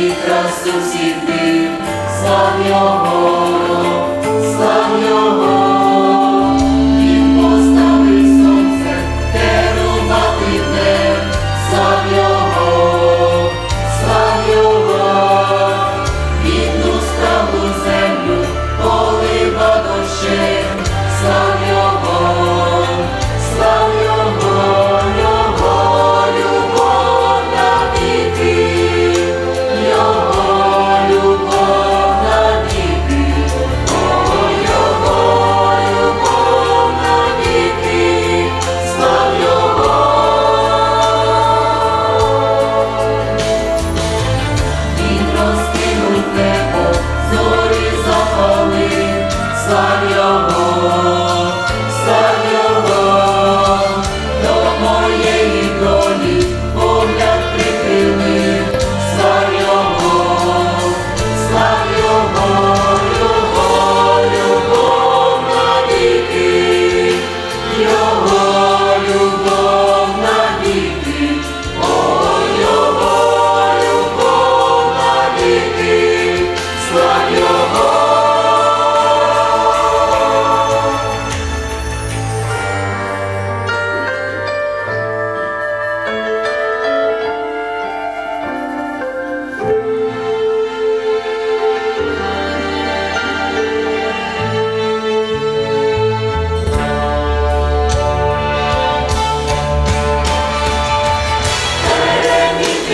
і красу всіх див, слав його, слав його.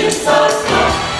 Jesus Christ.